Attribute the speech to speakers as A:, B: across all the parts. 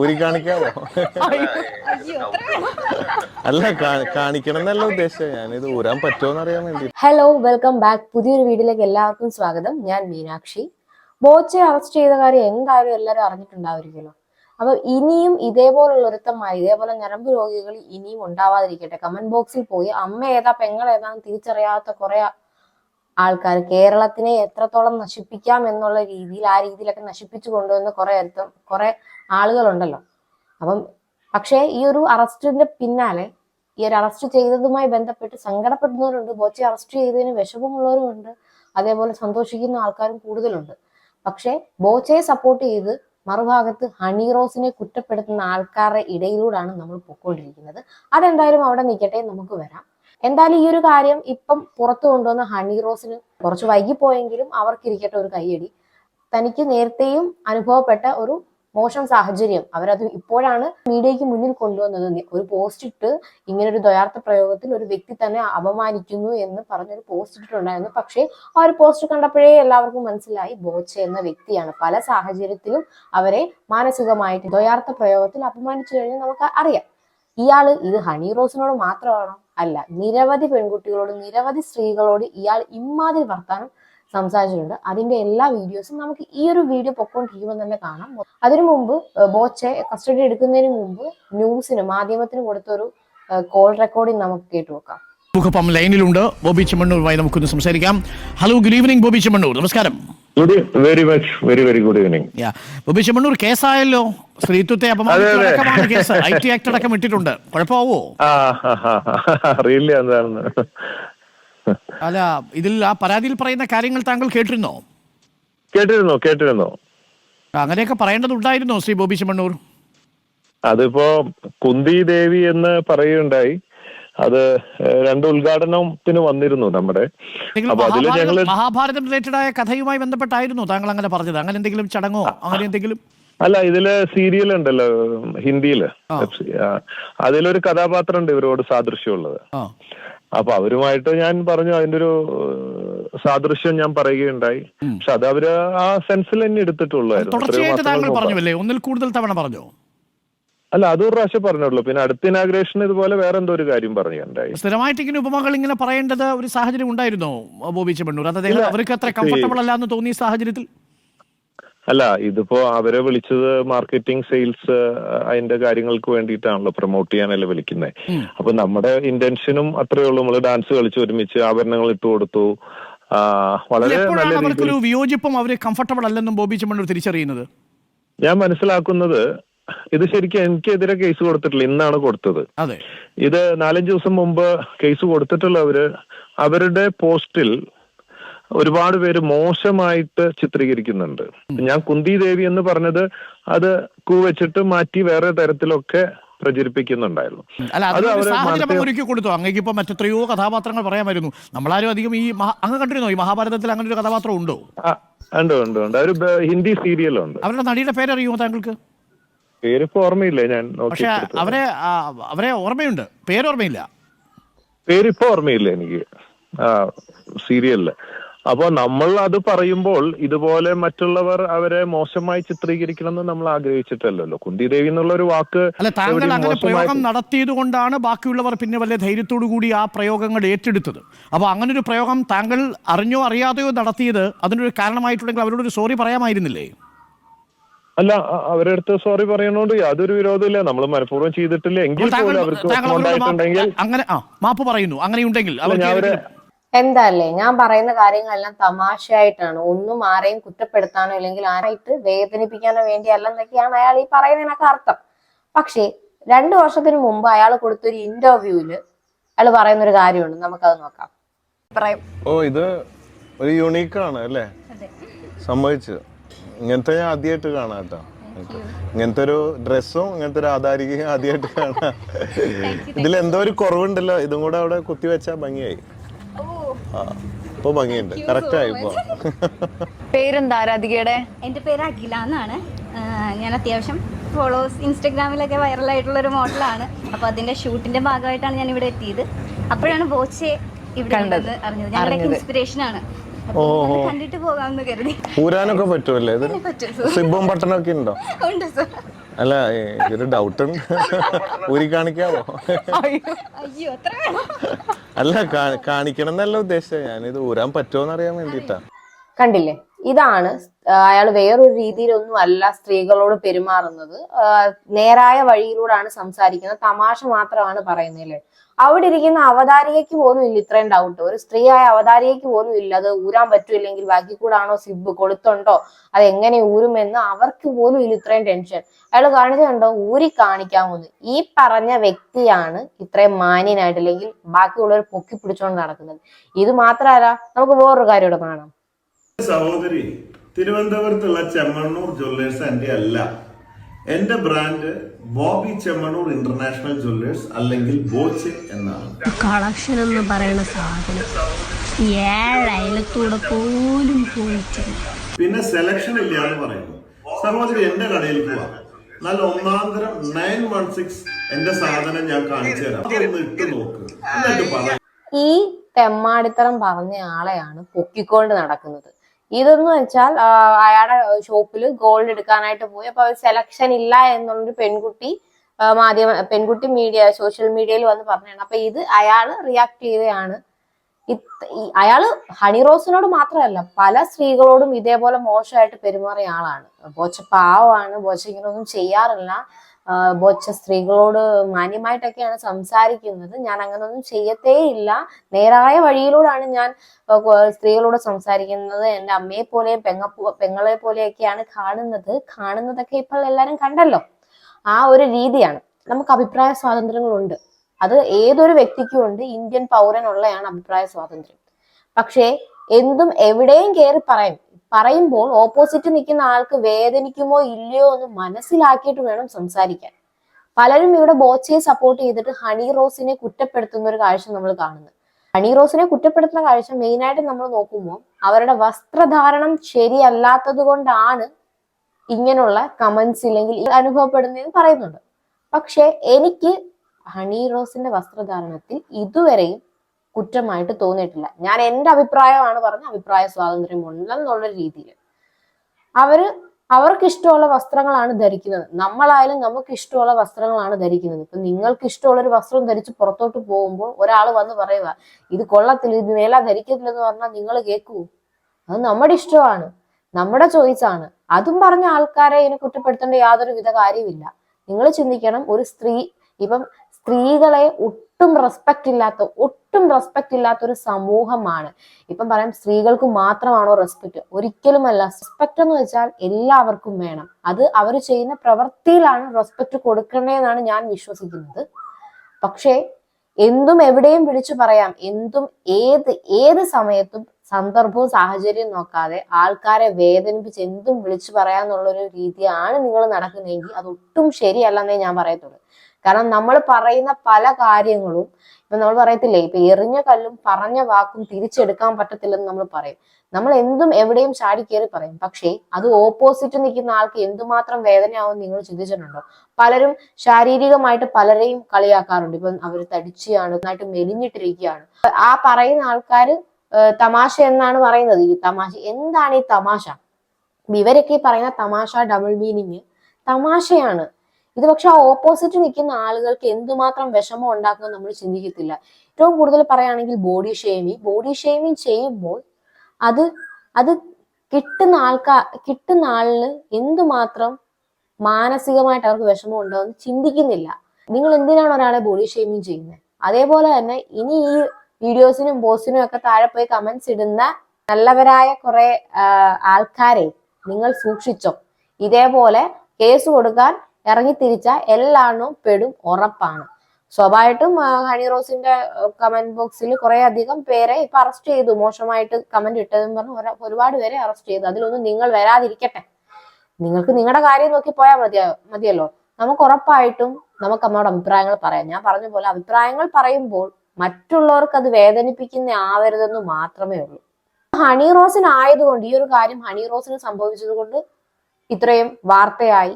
A: ഊരി കാണിക്കാവോ? അല്ല കാണിക്കണം എന്നല്ല ഉദ്ദേശിച്ചത്. ഞാനിത് ഊരാൻ പറ്റുമോന്ന് അറിയാൻ വേണ്ടി.
B: ഹലോ വെൽക്കം ബാക്ക് പുതിയൊരു വീഡിയോയിലേക്ക് എല്ലാവർക്കും സ്വാഗതം. ഞാൻ മീനാക്ഷി. ബോച്ചെ അറസ്റ്റ് ചെയ്ത കാര്യം എന്തായാലും എല്ലാവരും അറിഞ്ഞിട്ടുണ്ടാവുമായിരിക്കുമല്ലോ. അപ്പൊ ഇനിയും ഇതേപോലുള്ള ഒരുത്തമായി ഇതേപോലെ ഞരമ്പ് രോഗികൾ ഇനിയും ഉണ്ടാവാതിരിക്കട്ടെ. കമന്റ് ബോക്സിൽ പോയി അമ്മ ഏതാ പെങ്ങൾ ഏതാന്ന് തിരിച്ചറിയാത്ത കുറെ ആൾക്കാർ കേരളത്തിനെ എത്രത്തോളം നശിപ്പിക്കാം എന്നുള്ള രീതിയിൽ ആ രീതിയിലൊക്കെ നശിപ്പിച്ചു കൊണ്ടുവന്ന കുറെ കുറെ ആളുകളുണ്ടല്ലോ. അപ്പം പക്ഷേ ഈ ഒരു അറസ്റ്റിന്റെ പിന്നാലെ ഈ ഒരു അറസ്റ്റ് ചെയ്തതുമായി ബന്ധപ്പെട്ട് സങ്കടപ്പെടുന്നവരുണ്ട് ബോച്ചെ അറസ്റ്റ് ചെയ്തതിന് വിഷമമുള്ളവരുമുണ്ട് അതേപോലെ സന്തോഷിക്കുന്ന ആൾക്കാരും കൂടുതലുണ്ട്. പക്ഷേ ബോച്ചയെ സപ്പോർട്ട് ചെയ്ത് മറുഭാഗത്ത് ഹണി റോസിനെ കുറ്റപ്പെടുത്തുന്ന ആൾക്കാരുടെ ഇടയിലൂടെയാണ് നമ്മൾ പൊക്കോണ്ടിരിക്കുന്നത്. അതെന്തായാലും അവിടെ നിൽക്കട്ടെ നമുക്ക് വരാം. എന്തായാലും ഈ ഒരു കാര്യം ഇപ്പം പുറത്തു കൊണ്ടുവന്ന ഹണി റോസിന് കുറച്ച് വൈകിപ്പോയെങ്കിലും അവർക്കിരിക്കട്ടെ ഒരു കയ്യടി. തനിക്ക് നേരത്തെയും അനുഭവപ്പെട്ട ഒരു മോശം സാഹചര്യം. അവരത് ഇപ്പോഴാണ് മീഡിയയ്ക്ക് മുന്നിൽ കൊണ്ടുവന്നത്. ഒരു പോസ്റ്റ് ഇട്ട് ഇങ്ങനെ ഒരു ദ്വയാർത്ഥ പ്രയോഗത്തിൽ ഒരു വ്യക്തി തന്നെ അപമാനിക്കുന്നു എന്ന് പറഞ്ഞൊരു പോസ്റ്റ് ഇട്ടിട്ടുണ്ടായിരുന്നു. പക്ഷേ ആ ഒരു പോസ്റ്റ് കണ്ടപ്പോഴേ എല്ലാവർക്കും മനസ്സിലായി ബോച്ച എന്ന വ്യക്തിയാണ്. പല സാഹചര്യത്തിലും അവരെ മാനസികമായിട്ട് ദ്വയാർത്ഥ പ്രയോഗത്തിൽ അപമാനിച്ചു കഴിഞ്ഞാൽ നമുക്ക് അറിയാം. ഇയാൾ ഇത് ഹണി റോസിനോട് മാത്രമാണോ? അല്ല നിരവധി പെൺകുട്ടികളോട് നിരവധി സ്ത്രീകളോട് ഇയാൾ ഇമാതിരി വർത്താനം സംസാരിച്ചിട്ടുണ്ട്. അതിന്റെ എല്ലാ വീഡിയോസും നമുക്ക് ഈ ഒരു വീഡിയോ പൊക്കോണ്ടിരിക്കുമ്പോൾ തന്നെ കാണാം. അതിനു മുമ്പ് ബോച്ചെ കസ്റ്റഡി എടുക്കുന്നതിന് മുമ്പ് ന്യൂസിന് മാധ്യമത്തിന് കൊടുത്തൊരു കോൾ റെക്കോർഡിംഗ് നമുക്ക് കേട്ടു നോക്കാം.
C: മുഖപ്പം ലൈനിലുണ്ട്. ബോബി ചെമ്മണ്ണൂരുമായി നമുക്കൊന്ന് സംസാരിക്കാം. Hello good evening Bobby Chemmanur. നമസ്കാരം.
D: Good very much very very good evening
C: Bobby Chemmanur കേസായല്ലോ? സ്ത്രീത്വത്തെ അപമാനിച്ചടക്കമാണ് കേസ്. ഐ ടി ആക്ട് അടക്കം ഇട്ടിട്ടുണ്ട് കുഴപ്പമാവോ.
D: അറിയില്ല എന്താണെന്ന്
C: അല്ല ഇതിൽ ആ പരാതിയിൽ പറയുന്ന കാര്യങ്ങൾ താങ്കൾ കേട്ടിരുന്നോ?
D: കേട്ടിരുന്നു കേട്ടിരുന്നു.
C: അങ്ങനെയൊക്കെ പറയേണ്ടതുണ്ടായിരുന്നോ ശ്രീ ബോബി ചെമ്മണ്ണൂർ
D: അതിപ്പോ കുന്തി ദേവി എന്ന് പറയുകയുണ്ടായി. അത് രണ്ട് ഉദ്ഘാടനത്തിന് വന്നിരുന്നു നമ്മുടെ. അപ്പൊ അതിൽ
C: മഹാഭാരതം മഹാഭാരതം റിലേറ്റഡ് ആയ കഥയുമായി ബന്ധപ്പെട്ടായിരുന്നു താങ്കൾ അങ്ങനെ പറഞ്ഞത്. അങ്ങനെ എന്തെങ്കിലും ചടങ്ങോ? അങ്ങനെ എന്തെങ്കിലും?
D: അല്ല ഇതിൽ സീരിയൽ ഉണ്ടല്ലോ ഹിന്ദിയിൽ. അതിലൊരു കഥാപാത്രം ഉണ്ട് ഇവരോട് സാദൃശ്യമുള്ളത്. അപ്പൊ അവരുമായിട്ട് ഞാൻ പറഞ്ഞു അതിന്റെ ഒരു സാദൃശ്യം ഞാൻ പറയുകയുണ്ടായി. പക്ഷെ അത് അവർ ആ സെൻസിൽ തന്നെ എടുത്തിട്ടുള്ളായിരുന്നു
C: ഒന്നിൽ കൂടുതൽ തവണ പറഞ്ഞോ?
D: അല്ല അതൊരു പ്രാവശ്യം പറഞ്ഞുള്ളൂ. പിന്നെ അടുത്ത ഇനാഗ്രേഷൻ ഇതുപോലെ വേറെ എന്തോ ഒരു കാര്യം പറഞ്ഞുണ്ടായി
C: സ്ഥിരമായിട്ട് ഇങ്ങനെ ഉപമകൾ ഇങ്ങനെ പറയേണ്ടത് ഒരു സാഹചര്യം ഉണ്ടായിരുന്നോ ബോബി ചെമ്മണ്ണൂർ? അത് അദ്ദേഹം അവർക്ക് അത്ര കംഫർട്ടബിൾ അല്ല എന്ന് തോന്നിയ സാഹചര്യത്തിൽ?
D: അല്ല ഇതിപ്പോ അവരെ വിളിച്ചത് മാർക്കറ്റിംഗ് സെയിൽസ് അതിന്റെ കാര്യങ്ങൾക്ക് വേണ്ടിയിട്ടാണല്ലോ പ്രൊമോട്ട് ചെയ്യാനല്ലേ വിളിക്കുന്നത് അപ്പൊ നമ്മുടെ ഇന്റൻഷനും അത്രയേ ഉള്ളൂ. നമ്മൾ ഡാൻസ് കളിച്ച് ഒരുമിച്ച് ആഭരണങ്ങൾ ഇട്ട് കൊടുത്തു. വളരെ നല്ല
C: വിയോജിപ്പും അവർ കംഫർട്ടബിൾ അല്ലെന്നും ബോബി ചെമ്മണ്ണൂർ തിരിച്ചറിയുന്നത്?
D: ഞാൻ മനസ്സിലാക്കുന്നത് ഇത് ശരിക്കും എനിക്കെതിരെ കേസ് കൊടുത്തിട്ടില്ല. ഇന്നാണ് കൊടുത്തത്. ഇത് നാലഞ്ച് ദിവസം മുമ്പ് കേസ് കൊടുത്തിട്ടുള്ളവര് അവരുടെ പോസ്റ്റിൽ ഒരുപാട് പേര് മോശമായിട്ട് ചിത്രീകരിക്കുന്നുണ്ട്. ഞാൻ കുന്തി ദേവി എന്ന് പറഞ്ഞത് അത് കൂവച്ചിട്ട് മാറ്റി വേറെ തരത്തിലൊക്കെ പ്രചരിപ്പിക്കുന്നുണ്ടായിരുന്നു.
C: കൊടുത്തു. അങ്ങേക്ക് ഇപ്പൊ മറ്റെത്രയോ കഥാപാത്രങ്ങൾ പറയാമായിരുന്നു. നമ്മളാരും അധികം ഈ അങ്ങ് കണ്ടിരുന്നോ? ഈ മഹാഭാരതത്തിൽ അങ്ങനെ ഒരു കഥാപാത്രം ഉണ്ടോ?
D: ഉണ്ട് ഉണ്ട് ഉണ്ട്. ഒരു ഹിന്ദി സീരിയലുണ്ട്.
C: അവരുടെ നടിയുടെ പേരറിയുമോ താങ്കൾക്ക്?
D: പേരിപ്പോ ഓർമ്മയില്ല ഞാൻ
C: പക്ഷെ അവരെ ആ, അവരെ ഓർമ്മയുണ്ട്. പേരോർമ്മയില്ല.
D: പേരിപ്പോ ഓർമ്മയില്ല എനിക്ക്. ആ സീരിയലിൽ. അപ്പൊ നമ്മൾ അത് പറയുമ്പോൾ ഇതുപോലെ മറ്റുള്ളവർ അവരെ മോശമായി ചിത്രീകരിക്കണം എന്ന് നമ്മൾ ആഗ്രഹിച്ചിട്ടല്ലല്ലോ. കുന്തിദേവി എന്നുള്ള ഒരു വാക്ക്
C: അല്ല താങ്കൾ അങ്ങനെ
D: മോശമായി-
C: പ്രയോഗം നടത്തിയത് കൊണ്ടാണ് ബാക്കിയുള്ളവർ പിന്നെ വലിയ ധൈര്യത്തോടു കൂടി ആ പ്രയോഗങ്ങൾ ഏറ്റെടുത്തത്. അപ്പോൾ അങ്ങനെ ഒരു പ്രയോഗം താങ്കൾ അറിഞ്ഞോ അറിയാതെയോ നടത്തിയത് അതിനൊരു കാരണമായിട്ടുണ്ടെങ്കിൽ അവരോട് ഒരു സോറി പറയാമായിരുന്നില്ലേ?
D: അല്ല അവരെ അവരുടെ അടുത്ത് സോറി പറയണോണ്ട് യാതൊരു വിരോധമില്ല നമ്മൾ മനഃപൂർവം ചെയ്തിട്ടില്ല. എങ്കിൽ പോലും അവർക്ക് ഉണ്ടായിട്ടുണ്ടെങ്കിൽ
C: അങ്ങനെ ആ മാപ്പ് പറയുന്നു. അങ്ങനെയുണ്ടെങ്കിൽ ഉണ്ടെങ്കിൽ
B: എന്തല്ലേ? ഞാൻ പറയുന്ന കാര്യങ്ങളെല്ലാം തമാശയായിട്ടാണ്. ഒന്നും ആരെയും കുറ്റപ്പെടുത്താനോ അല്ലെങ്കിൽ ആരായിട്ട് വേദനിപ്പിക്കാനോ വേണ്ടി അല്ലെന്നൊക്കെയാണ് അയാൾ ഈ പറയുന്നതിനൊക്കെ അർത്ഥം. പക്ഷേ രണ്ടു വർഷത്തിന് മുമ്പ് അയാൾ കൊടുത്തൊരു ഇന്റർവ്യൂവിൽ അയാൾ പറയുന്ന ഒരു കാര്യമുണ്ട്. നമുക്കത് നോക്കാം.
A: ഓ ഇത് ഒരു യുണീക്കാണ് അല്ലേ? സംഭവിച്ചത്. ഇങ്ങനത്തെ ഞാൻ ആദ്യമായിട്ട് കാണാം കേട്ടോ. ഇങ്ങനത്തെ ഒരു ഡ്രസ്സും ഇങ്ങനത്തെ ഒരു ആധാരികയും ആദ്യമായിട്ട് കാണാം. ഇതിൽ എന്തോ ഒരു കുറവുണ്ടല്ലോ. ഇതും കൂടെ അവിടെ കുത്തി വെച്ചാൽ ഭംഗിയായി. ആ ഇപ്പൊ ഭംഗിയുണ്ട്. കറക്റ്റ് ആയി ഇപ്പൊ.
E: പേരെന്താ ആരാധികയുടെ?
F: എന്റെ പേര് അഖില എന്നാണ്. ഞാൻ അത്യാവശ്യം ഫോളോവേഴ്സ് ഇൻസ്റ്റഗ്രാമിലൊക്കെ വൈറലായിട്ടുള്ള ഒരു മോഡലാണ്. അപ്പൊ അതിന്റെ ഷൂട്ടിന്റെ ഭാഗമായിട്ടാണ് ഞാൻ ഇവിടെ എത്തിയത്. അപ്പോഴാണ് ബോച്ചെ ഇവിടെ അറിഞ്ഞത്. ഞങ്ങളുടെ ഇൻസ്പിറേഷൻ ആണ്. ഒന്ന് കണ്ടിട്ട് പോകാമെന്ന് കരുതി.
A: ഊരാനൊക്കെ പറ്റുമല്ലേ ഇത്? സിബും ബട്ടണൊക്കെ ഉണ്ടോ?
F: ഉണ്ട് സർ.
A: അല്ല എനിക്കൊരു ഡൗട്ട് ഉണ്ട്. ഊരി കാണിക്കാവോ?
F: അയ്യോ അത്ര
A: അല്ല കാണിക്കണം എന്നല്ല ഉദ്ദേശിച്ചത്. ഞാനിത് ഊരാൻ പറ്റുമോ അറിയാൻ വേണ്ടിട്ടാ
B: കണ്ടില്ലേ? ഇതാണ് അയാൾ വേറൊരു രീതിയിലൊന്നും അല്ല സ്ത്രീകളോട് പെരുമാറുന്നത്. നേരായ വഴിയിലൂടെയാണ് സംസാരിക്കുന്നത്. തമാശ മാത്രമാണ് പറയുന്നത് അല്ലേ അവിടെ ഇരിക്കുന്ന അവതാരികയ്ക്ക് പോലും ഇല്ല ഇത്രയും ഡൗട്ട് ഒരു സ്ത്രീയായ അവതാരികയ്ക്ക് പോലും ഇല്ല. അത് ഊരാൻ പറ്റൂല്ലെങ്കിൽ ബാക്കി കൂടാണോ സിബ്? കൊടുത്തുണ്ടോ അത് എങ്ങനെ ഊരുമെന്ന് അവർക്ക് പോലും ഇല്ല ഇത്രയും ടെൻഷൻ അയാൾ കാണിച്ചുണ്ടോ ഊരി കാണിക്കാമെന്ന് ഈ പറഞ്ഞ വ്യക്തിയാണ് ഇത്രയും മാന്യനായിട്ട് അല്ലെങ്കിൽ ബാക്കിയുള്ളവർ പൊക്കി പിടിച്ചോണ്ട് നടക്കുന്നത്. ഇത് മാത്രമല്ല നമുക്ക് വേറൊരു കാര്യം ഇവിടെ കാണാം.
G: സഹോദരി തിരുവനന്തപുരത്തുള്ള ചെമ്മണ്ണൂർ ജ്വല്ലേഴ്സ് എന്റെ അല്ല. എന്റെ brand Bobby Chemmanur international jewellers അല്ലെങ്കിൽ ബോച്ച് എന്നാണ്.
H: കളക്ഷൻ എന്ന് പറയുന്ന സാധനം. ഏഴയലത്തൂടെ പോലും പോയിട്ടില്ല.
G: പിന്നെ സെലക്ഷൻ ഇല്ല എന്ന് പറയുന്നു. സഹോദരി എന്റെ കടയിൽ പോവാം. നല്ല ഒന്നാന്തരം നയൻ വൺ സിക്സ് എന്റെ സാധനം ഞാൻ കാണിച്ചു തരാം. അതൊന്ന് ഇട്ട് നോക്ക്. എന്നിട്ട് പറയാം
B: ഈ തെമ്മാടിത്തരം പറഞ്ഞ ആളെയാണ് പൊക്കിക്കൊണ്ട് നടക്കുന്നത്. ഇതെന്ന് വെച്ചാൽ അയാളുടെ ഷോപ്പിൽ ഗോൾഡ് എടുക്കാനായിട്ട് പോയി. അപ്പൊ സെലക്ഷൻ ഇല്ല എന്നുള്ളൊരു പെൺകുട്ടി മാധ്യമ പെൺകുട്ടി മീഡിയ സോഷ്യൽ മീഡിയയിൽ വന്ന് പറഞ്ഞാണ് അപ്പൊ ഇത് അയാൾ റിയാക്ട് ചെയ്തതാണ് അയാൾ ഹണി റോസിനോട് മാത്രമല്ല പല സ്ത്രീകളോടും ഇതേപോലെ മോശമായിട്ട് പെരുമാറിയ ആളാണ്. ബോച്ച പാവമാണ് ബോച്ച ഇങ്ങനൊന്നും ചെയ്യാറില്ല. ബോച്ച സ്ത്രീകളോട് മാന്യമായിട്ടൊക്കെയാണ് സംസാരിക്കുന്നത്. ഞാൻ അങ്ങനൊന്നും ചെയ്യത്തേ ഇല്ല നേരായ വഴിയിലൂടെയാണ് ഞാൻ സ്ത്രീകളോട് സംസാരിക്കുന്നത്. എന്റെ അമ്മയെ പോലെയും പെങ്ങ പെങ്ങളെ പോലെയൊക്കെയാണ് കാണുന്നത്. കാണുന്നതൊക്കെ ഇപ്പോൾ എല്ലാവരും കണ്ടല്ലോ. ആ ഒരു രീതിയാണ്. നമുക്ക് അഭിപ്രായ സ്വാതന്ത്ര്യങ്ങളുണ്ട്. അത് ഏതൊരു വ്യക്തിക്കും ഉണ്ട്. ഇന്ത്യൻ പൗരനുള്ളയാണ് അഭിപ്രായ സ്വാതന്ത്ര്യം. പക്ഷേ എന്തും എവിടെയും കയറി പറയും. പറയുമ്പോൾ ഓപ്പോസിറ്റ് നിൽക്കുന്ന ആൾക്ക് വേദനിക്കുമോ ഇല്ലയോ എന്ന് മനസ്സിലാക്കിയിട്ട് വേണം സംസാരിക്കാൻ. പലരും ഇവിടെ ബോച്ചയെ സപ്പോർട്ട് ചെയ്തിട്ട് ഹണി റോസിനെ കുറ്റപ്പെടുത്തുന്ന ഒരു കാഴ്ച നമ്മൾ കാണുന്നു. ഹണി റോസിനെ കുറ്റപ്പെടുത്തുന്ന കാഴ്ച മെയിനായിട്ട് നമ്മൾ നോക്കുമ്പോൾ അവരുടെ വസ്ത്രധാരണം ശരിയല്ലാത്തത് കൊണ്ടാണ് ഇങ്ങനെയുള്ള കമന്റ്സ് ഇല്ലെങ്കിൽ അനുഭവപ്പെടുന്നതെന്ന് പറയുന്നുണ്ട്. പക്ഷെ എനിക്ക് ഹണി റോസിന്റെ വസ്ത്രധാരണത്തിൽ ഇതുവരെയും കുറ്റമായിട്ട് തോന്നിയിട്ടില്ല. ഞാൻ എന്റെ അഭിപ്രായമാണ് പറഞ്ഞ അഭിപ്രായ സ്വാതന്ത്ര്യം ഉണ്ടെന്നുള്ള രീതിയിൽ. അവർ അവർക്ക് ഇഷ്ടമുള്ള വസ്ത്രങ്ങളാണ് ധരിക്കുന്നത്. നമ്മളായാലും നമുക്ക് ഇഷ്ടമുള്ള വസ്ത്രങ്ങളാണ് ധരിക്കുന്നത്. ഇപ്പൊ നിങ്ങൾക്ക് ഇഷ്ടമുള്ള ഒരു വസ്ത്രം ധരിച്ച് പുറത്തോട്ട് പോകുമ്പോൾ ഒരാൾ വന്ന് പറയുക ഇത് കൊള്ളത്തില്ല ഇത് മേല ധരിക്കത്തില്ലെന്ന് പറഞ്ഞാൽ നിങ്ങൾ കേൾക്കൂ. അത് നമ്മുടെ ഇഷ്ടമാണ് നമ്മുടെ ചോയ്സ് ആണ്. അതും പറഞ്ഞ ആൾക്കാരെ ഇതിനെ കുറ്റപ്പെടുത്തേണ്ട യാതൊരു വിധ കാര്യമില്ല നിങ്ങൾ ചിന്തിക്കണം ഒരു സ്ത്രീ ഇപ്പം സ്ത്രീകളെ ഒട്ടും റെസ്പെക്റ്റ് ഇല്ലാത്ത ഒട്ടും റെസ്പെക്റ്റ് ഇല്ലാത്ത ഒരു സമൂഹമാണ്. ഇപ്പം പറയാം സ്ത്രീകൾക്ക് മാത്രമാണോ റെസ്പെക്ട് ഒരിക്കലുമല്ല. റെസ്പെക്ട് എന്ന് വെച്ചാൽ എല്ലാവർക്കും വേണം. അത് അവർ ചെയ്യുന്ന പ്രവൃത്തിയിലാണ് റെസ്പെക്ട് കൊടുക്കേണ്ടതെന്നാണ് ഞാൻ വിശ്വസിക്കുന്നത്. പക്ഷേ എന്തും എവിടെയും വിളിച്ചു പറയാം. എന്തും ഏത് ഏത് സമയത്തും സന്ദർഭവും സാഹചര്യവും നോക്കാതെ ആൾക്കാരെ വേദനിപ്പിച്ച് എന്തും വിളിച്ചു പറയാന്നുള്ളൊരു രീതിയാണ് നിങ്ങൾ നടക്കുന്നതെങ്കിൽ അത് ഒട്ടും ശരിയല്ലെന്നേ ഞാൻ പറയത്തുള്ളൂ. കാരണം നമ്മൾ പറയുന്ന പല കാര്യങ്ങളും ഇപ്പൊ നമ്മൾ പറയത്തില്ലേ ഇപ്പൊ എറിഞ്ഞ കല്ലും പറഞ്ഞ വാക്കും തിരിച്ചെടുക്കാൻ പറ്റത്തില്ലെന്ന് നമ്മൾ പറയും. നമ്മൾ എന്തും എവിടെയും ചാടി കയറി പറയും. പക്ഷേ അത് ഓപ്പോസിറ്റ് നിൽക്കുന്ന ആൾക്ക് എന്തുമാത്രം വേദനയാവും നിങ്ങൾ ചിന്തിച്ചിട്ടുണ്ടോ? പലരും ശാരീരികമായിട്ട് പലരെയും കളിയാക്കാറുണ്ട്. ഇപ്പം അവർ തടിച്ചാണ് നന്നായിട്ട് മെലിഞ്ഞിട്ടിരിക്കുകയാണ്. ആ പറയുന്ന ആൾക്കാർ തമാശ എന്നാണ് പറയുന്നത്. ഈ തമാശ എന്താണ് ഈ തമാശ? ഇവരൊക്കെ പറയുന്ന തമാശ ഡബിൾ മീനിങ് തമാശയാണ്. ഇത് പക്ഷെ ആ ഓപ്പോസിറ്റ് നിൽക്കുന്ന ആളുകൾക്ക് എന്തുമാത്രം വിഷമം ഉണ്ടാക്കുമെന്ന് നമ്മൾ ചിന്തിക്കത്തില്ല. ഏറ്റവും കൂടുതൽ പറയുകയാണെങ്കിൽ ബോഡി ഷെയ്മിങ് ബോഡി ഷെയ്മിങ് ചെയ്യുമ്പോൾ അത് അത് കിട്ടുന്ന ആൾക്കാർ കിട്ടുന്ന ആളിന് എന്തുമാത്രം മാനസികമായിട്ട് അവർക്ക് വിഷമം ഉണ്ടാവുമെന്ന് ചിന്തിക്കുന്നില്ല. നിങ്ങൾ എന്തിനാണ് ഒരാളെ ബോഡി ഷെയ്മിങ് ചെയ്യുന്നത്? അതേപോലെ തന്നെ ഇനി ഈ വീഡിയോസിനും പോസ്റ്റിനും ഒക്കെ താഴെ പോയി കമന്റ്സ് ഇടുന്ന നല്ലവരായ കുറെ ആൾക്കാരെ നിങ്ങൾ സൂക്ഷിച്ചോ. ഇതേപോലെ കേസ് കൊടുക്കാൻ ഇറങ്ങി തിരിച്ച പെടും ഉറപ്പാണ്. സ്വാഭാവികമായിട്ടും ഹണി റോസിന്റെ കമന്റ് ബോക്സിൽ കുറെ അധികം പേരെ ഇപ്പൊ അറസ്റ്റ് ചെയ്തു. മോശമായിട്ട് കമന്റ് ഇട്ടതെന്ന് പറഞ്ഞ് ഒരുപാട് പേരെ അറസ്റ്റ് ചെയ്തു. അതിലൊന്നും നിങ്ങൾ വരാതിരിക്കട്ടെ. നിങ്ങൾക്ക് നിങ്ങളുടെ കാര്യം നോക്കി പോയാൽ മതിയോ മതിയല്ലോ. നമുക്ക് ഉറപ്പായിട്ടും നമുക്ക് നമ്മുടെ അഭിപ്രായങ്ങൾ പറയാം. ഞാൻ പറഞ്ഞ പോലെ അഭിപ്രായങ്ങൾ പറയുമ്പോൾ മറ്റുള്ളവർക്ക് അത് വേദനിപ്പിക്കുന്ന ആവരുതെന്ന് മാത്രമേ ഉള്ളൂ. ഹണി റോസിന് ആയതുകൊണ്ട് ഈ ഒരു കാര്യം ഹണി റോസിന് സംഭവിച്ചത് കൊണ്ട് ഇത്രയും വാർത്തയായി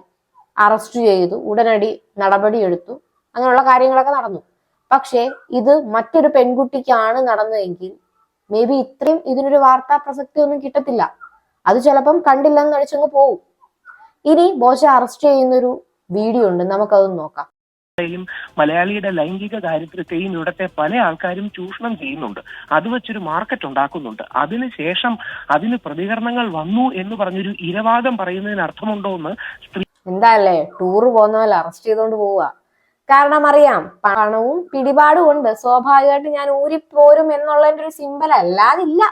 B: അറസ്റ്റ് ചെയ്തു ഉടനടി നടപടിയെടുത്തു അങ്ങനെയുള്ള കാര്യങ്ങളൊക്കെ നടന്നു. പക്ഷേ ഇത് മറ്റൊരു പെൺകുട്ടിക്കാണ് നടന്നതെങ്കിൽ മേ ബി ഇത്രയും ഇതിനൊരു വാർത്താ പ്രസക്തി ഒന്നും കിട്ടത്തില്ല. അത് ചിലപ്പം കണ്ടില്ലെന്ന് നടിച്ചങ്ങ് പോവും. ഇനി ബോശ അറസ്റ്റ് ചെയ്യുന്നൊരു വീഡിയോ ഉണ്ട് നമുക്കതൊന്ന് നോക്കാം.
I: യും മലയാളിയുടെ ലൈംഗിക ദാരിദ്ര്യത്തെയും ഇവിടുത്തെ പല ആൾക്കാരും ചൂഷണം ചെയ്യുന്നുണ്ട്. അത് വെച്ചൊരു മാർക്കറ്റ് ഉണ്ടാക്കുന്നുണ്ട്. അതിനുശേഷം അതിന് പ്രതികരണങ്ങൾ വന്നു എന്ന് പറഞ്ഞൊരു ഇരവാദം പറയുന്നതിന് അർത്ഥമുണ്ടോ എന്ന് സ്ത്രീ
B: എന്താല്ലേ? ടൂർ പോകുന്ന അറസ്റ്റ് ചെയ്തോണ്ട് പോവുക കാരണം അറിയാം പണവും പിടിപാടും ഉണ്ട്. സ്വാഭാവികമായിട്ട് ഞാൻ ഊരിപ്പോരും എന്നുള്ളതിന്റെ ഒരു സിമ്പൽ അല്ലാതില്ല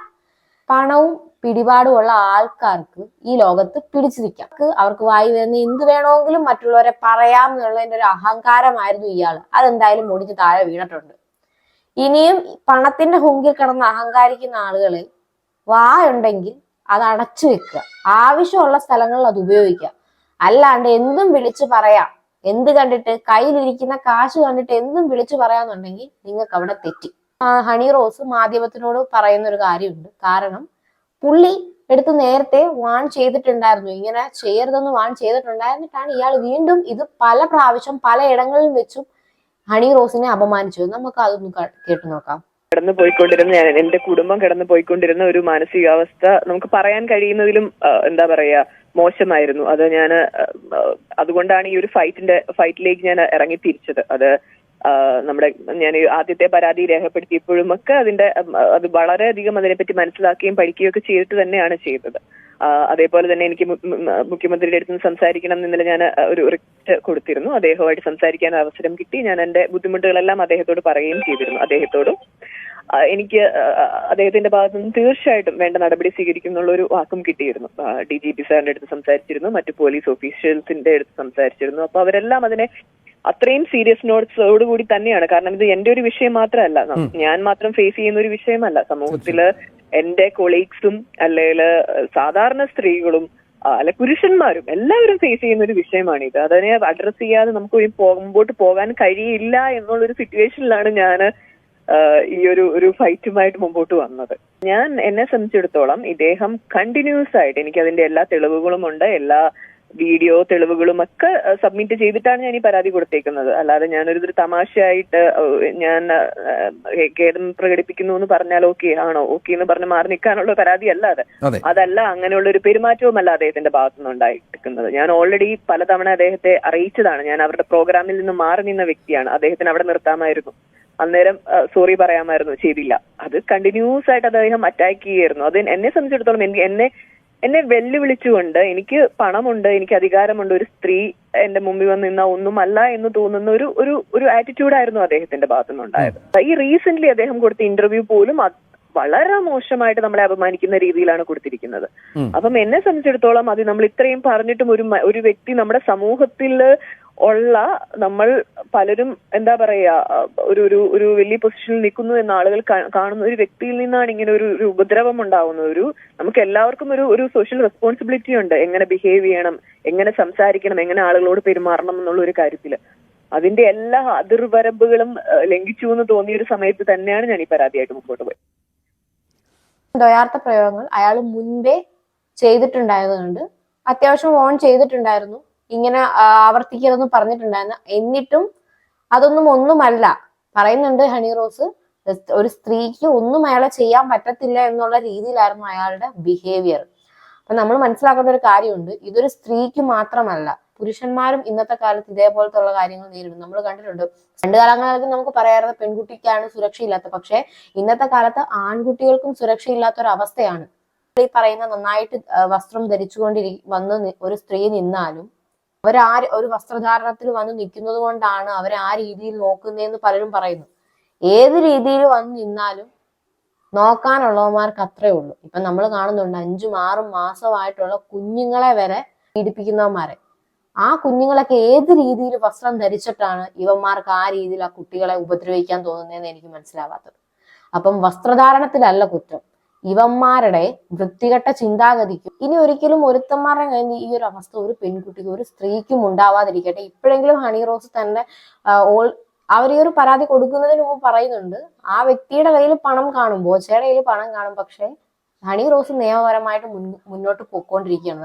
B: പണവും പിടിപാടും ഉള്ള ആൾക്കാർക്ക് ഈ ലോകത്ത് പിടിച്ചു നിൽക്കാം അവർക്ക് വായി വരുന്ന എന്ത് വേണമെങ്കിലും മറ്റുള്ളവരെ പറയാം എന്നുള്ളതിന്റെ ഒരു അഹങ്കാരമായിരുന്നു ഇയാൾ. അതെന്തായാലും മുടിഞ്ഞ് താഴെ വീണിട്ടുണ്ട്. ഇനിയും പണത്തിന്റെ ഹുങ്കിൽ കിടന്ന് അഹങ്കാരിക്കുന്ന ആളുകൾ വായുണ്ടെങ്കിൽ അത് അടച്ചു വെക്കുക. ആവശ്യമുള്ള സ്ഥലങ്ങളിൽ അത് ഉപയോഗിക്കുക. അല്ലാണ്ട് എന്തും വിളിച്ചു പറയാം. എന്ത് കണ്ടിട്ട് കയ്യിലിരിക്കുന്ന കാശ് കണ്ടിട്ട് എന്തും വിളിച്ചു പറയാന്നുണ്ടെങ്കിൽ നിങ്ങൾക്ക് അവിടെ തെറ്റി. ഹണി റോസ് മാധ്യമത്തിനോട് പറയുന്ന ഒരു കാര്യമുണ്ട്. കാരണം പുള്ളി എടുത്ത് നേരത്തെ വാൺ ചെയ്തിട്ടുണ്ടായിരുന്നു. ഇങ്ങനെ ചെയ്യരുതെന്ന് വാൺ ചെയ്തിട്ടുണ്ടായിരുന്നിട്ടാണ് ഇയാൾ വീണ്ടും ഇത് പല പ്രാവശ്യം പല ഇടങ്ങളിൽ വെച്ചും ഹണി റോസിനെ അപമാനിച്ചു നമുക്ക് അതൊന്ന് കേട്ടു നോക്കാം.
J: കിടന്നു പോയിക്കൊണ്ടിരുന്ന ഞാൻ എന്റെ കുടുംബം കിടന്നു പോയിക്കൊണ്ടിരുന്ന ഒരു മാനസികാവസ്ഥ നമുക്ക് പറയാൻ കഴിയുന്നതിലും എന്താ പറയാ മോശമായിരുന്നു. അത് ഞാൻ അതുകൊണ്ടാണ് ഈ ഒരു ഫൈറ്റിന്റെ ഫൈറ്റിലേക്ക് ഞാൻ ഇറങ്ങി തിരിച്ചത്. അത് നമ്മുടെ ഞാൻ ആദ്യത്തെ പരാതി രേഖപ്പെടുത്തിയപ്പോഴും ഒക്കെ അതിന്റെ അത് വളരെയധികം അതിനെപ്പറ്റി മനസ്സിലാക്കുകയും പഠിക്കുകയും ഒക്കെ ചെയ്തിട്ട് തന്നെയാണ് ചെയ്തത്. അതേപോലെ തന്നെ എനിക്ക് മുഖ്യമന്ത്രിയുടെ അടുത്ത് നിന്ന് സംസാരിക്കണം എന്നില്ല ഞാൻ ഒരു റിക്വസ്റ്റ് കൊടുത്തിരുന്നു. അദ്ദേഹവുമായിട്ട് സംസാരിക്കാൻ അവസരം കിട്ടി. ഞാൻ എന്റെ ബുദ്ധിമുട്ടുകളെല്ലാം അദ്ദേഹത്തോട് പറയുകയും ചെയ്തിരുന്നു. അദ്ദേഹത്തോടും എനിക്ക് അദ്ദേഹത്തിന്റെ ഭാഗത്തു നിന്ന് തീർച്ചയായിട്ടും വേണ്ട നടപടി സ്വീകരിക്കും എന്നുള്ള ഒരു വാക്കും കിട്ടിയിരുന്നു. ഡി ജി പി സാറിന്റെ അടുത്ത് സംസാരിച്ചിരുന്നു മറ്റു പോലീസ് ഓഫീഷ്യൽസിന്റെ അടുത്ത് സംസാരിച്ചിരുന്നു. അപ്പൊ അവരെല്ലാം അതിനെ അത്രയും സീരിയസ് നോട്ട്സോടുകൂടി തന്നെയാണ്. കാരണം ഇത് എന്റെ ഒരു വിഷയം മാത്രമല്ല. ഞാൻ മാത്രം ഫേസ് ചെയ്യുന്ന ഒരു വിഷയമല്ല. സമൂഹത്തിൽ എന്റെ കൊളീഗ്സും അല്ലെങ്കിൽ സാധാരണ സ്ത്രീകളും അല്ല പുരുഷന്മാരും എല്ലാവരും ഫേസ് ചെയ്യുന്ന ഒരു വിഷയമാണ് ഇത്. അതിനെ അഡ്രസ് ചെയ്യാതെ നമുക്ക് മുമ്പോട്ട് പോകാൻ കഴിയില്ല എന്നുള്ളൊരു സിറ്റുവേഷനിലാണ് ഞാൻ ഈ ഒരു ഒരു ഫൈറ്റുമായിട്ട് മുമ്പോട്ട് വന്നത്. ഞാൻ എന്നെ സംബന്ധിച്ചിടത്തോളം ഇദ്ദേഹം കണ്ടിന്യൂസ് ആയിട്ട് എനിക്ക് അതിന്റെ എല്ലാ തെളിവുകളും ഉണ്ട് എല്ലാ വീഡിയോ തെളിവുകളും ഒക്കെ സബ്മിറ്റ് ചെയ്തിട്ടാണ് ഞാൻ ഈ പരാതി കൊടുത്തേക്കുന്നത്. അല്ലാതെ ഞാനൊരു ഒരു തമാശയായിട്ട് ഞാൻ ഖേദം പ്രകടിപ്പിക്കുന്നു എന്ന് പറഞ്ഞാൽ ഓക്കെ ആണോ? ഓക്കെ എന്ന് പറഞ്ഞ് മാറി നിൽക്കാനുള്ള പരാതി അല്ല അത്.
K: അതെ.
J: അതല്ല അങ്ങനെയുള്ള ഒരു പെരുമാറ്റവുമല്ല അദ്ദേഹത്തിന്റെ ഭാഗത്തുനിന്ന് ഉണ്ടായിരിക്കുന്നത് ഞാൻ ഓൾറെഡി പലതവണ അദ്ദേഹത്തെ അറിയിച്ചതാണ്. ഞാൻ അവരുടെ പ്രോഗ്രാമിൽ നിന്ന് മാറി നിന്ന വ്യക്തിയാണ്. അദ്ദേഹത്തിന് അവിടെ നിർത്താമായിരുന്നു. അന്നേരം സോറി പറയാമായിരുന്നു ചെയ്തില്ല. അത് കണ്ടിന്യൂസ് ആയിട്ട് അദ്ദേഹം അറ്റാക്ക് ചെയ്യായിരുന്നു അത് എന്നെ സംബന്ധിച്ചിടത്തോളം എനിക്ക് എന്നെ എന്നെ വെല്ലുവിളിച്ചുകൊണ്ട് എനിക്ക് പണമുണ്ട് എനിക്ക് അധികാരമുണ്ട് ഒരു സ്ത്രീ എന്റെ മുമ്പിൽ വന്ന് നിന്ന ഒന്നുമല്ല എന്ന് തോന്നുന്ന ഒരു ഒരു ഒരു ആറ്റിറ്റ്യൂഡായിരുന്നു അദ്ദേഹത്തിന്റെ ഭാഗത്തു നിന്നുണ്ടായത്. ഈ റീസെന്റ് അദ്ദേഹം കൊടുത്ത ഇന്റർവ്യൂ പോലും വളരെ മോശമായിട്ട് നമ്മളെ അപമാനിക്കുന്ന രീതിയിലാണ് കൊടുത്തിരിക്കുന്നത്. അപ്പം എന്നെ സംബന്ധിച്ചിടത്തോളം അത് നമ്മൾ ഇത്രയും പറഞ്ഞിട്ടും ഒരു ഒരു വ്യക്തി നമ്മുടെ സമൂഹത്തിൽ ഉള്ള നമ്മൾ പലരും എന്താ പറയാ ഒരു ഒരു ഒരു വലിയ പൊസിഷനിൽ നിൽക്കുന്നു എന്ന ആളുകൾ കാണുന്ന ഒരു വ്യക്തിയിൽ നിന്നാണ് ഇങ്ങനെ ഒരു ഒരു ഉപദ്രവം ഉണ്ടാവുന്നത്. ഒരു നമുക്ക് എല്ലാവർക്കും ഒരു ഒരു സോഷ്യൽ റെസ്പോൺസിബിലിറ്റി ഉണ്ട്. എങ്ങനെ ബിഹേവ് ചെയ്യണം എങ്ങനെ സംസാരിക്കണം എങ്ങനെ ആളുകളോട് പെരുമാറണം എന്നുള്ള ഒരു കാര്യത്തിൽ. അതിന്റെ എല്ലാ അതിർവരമ്പുകളും ലംഘിച്ചു എന്ന് തോന്നിയ ഒരു സമയത്ത് തന്നെയാണ് ഞാൻ ഈ പരാതിയായിട്ട് മുമ്പോട്ട് പോയത്.
B: ദ്വയാർത്ഥ പ്രയോഗങ്ങൾ അയാൾ മുൻപേ ചെയ്തിട്ടുണ്ടായതുകൊണ്ട് അത്യാവശ്യം ഓൺ ചെയ്തിട്ടുണ്ടായിരുന്നു. ഇങ്ങനെ ആവർത്തിക്കരുതെന്ന് പറഞ്ഞിട്ടുണ്ടായിരുന്നു. എന്നിട്ടും അതൊന്നും ഒന്നുമല്ല. പറയുന്നുണ്ട് ഹണി റോസ് ഒരു സ്ത്രീക്ക് ഒന്നും അയാളെ ചെയ്യാൻ പറ്റത്തില്ല എന്നുള്ള രീതിയിലായിരുന്നു അയാളുടെ ബിഹേവിയർ അപ്പൊ നമ്മൾ മനസ്സിലാക്കേണ്ട ഒരു കാര്യമുണ്ട്. ഇതൊരു സ്ത്രീക്ക് മാത്രമല്ല പുരുഷന്മാരും ഇന്നത്തെ കാലത്ത് ഇതേപോലത്തെ ഉള്ള കാര്യങ്ങൾ നേരിടും നമ്മൾ കണ്ടിട്ടുണ്ട് പണ്ട് കാലങ്ങളിലൊക്കെ നമുക്ക് പറയാറുള്ളത് പെൺകുട്ടിക്കാണ് സുരക്ഷയില്ലാത്ത. പക്ഷെ ഇന്നത്തെ കാലത്ത് ആൺകുട്ടികൾക്കും സുരക്ഷയില്ലാത്ത ഒരു അവസ്ഥയാണ് ഈ പറയുന്ന നന്നായിട്ട് വസ്ത്രം ധരിച്ചുകൊണ്ടിരി വന്ന് ഒരു സ്ത്രീ നിന്നാലും അവരാ ഒരു വസ്ത്രധാരണത്തിൽ വന്ന് നിൽക്കുന്നത് കൊണ്ടാണ് അവരെ ആ രീതിയിൽ നോക്കുന്നതെന്ന് പലരും പറയുന്നു. ഏത് രീതിയിൽ വന്ന് നിന്നാലും നോക്കാനുള്ളവന്മാർക്ക് അത്രേ ഉള്ളൂ. ഇപ്പൊ നമ്മൾ കാണുന്നുണ്ട് അഞ്ചും ആറും മാസമായിട്ടുള്ള കുഞ്ഞുങ്ങളെ വരെ പീഡിപ്പിക്കുന്നവന്മാരെ. ആ കുഞ്ഞുങ്ങളൊക്കെ ഏത് രീതിയിൽ വസ്ത്രം ധരിച്ചിട്ടാണ് ഇവന്മാർക്ക് ആ രീതിയിൽ ആ കുട്ടികളെ ഉപദ്രവിക്കാൻ തോന്നുന്നതെന്ന് എനിക്ക് മനസ്സിലാവാത്തത്. അപ്പം വസ്ത്രധാരണത്തിലല്ല കുറ്റം. ഇവന്മാരുടെ വൃത്തികെട്ട ചിന്താഗതിക്കും ഇനി ഒരിക്കലും ഒരുത്തന്മാരുടെ കഴിഞ്ഞ് ഈ ഒരു അവസ്ഥ ഒരു പെൺകുട്ടിക്കും ഒരു സ്ത്രീക്കും ഉണ്ടാവാതിരിക്കട്ടെ. ഇപ്പോഴെങ്കിലും ഹണി റോസ് തന്നെ ഓൾ അവർ ഈ ഒരു പരാതി കൊടുക്കുന്നതിന് മുമ്പ് പറയുന്നുണ്ട് ആ വ്യക്തിയുടെ കയ്യിൽ പണം കാണും കയ്യിൽ പണം കാണും പക്ഷെ ഹണി റോസ് നിയമപരമായിട്ട് മുന്നോട്ട് പോയിക്കൊണ്ടിരിക്കുകയാണ്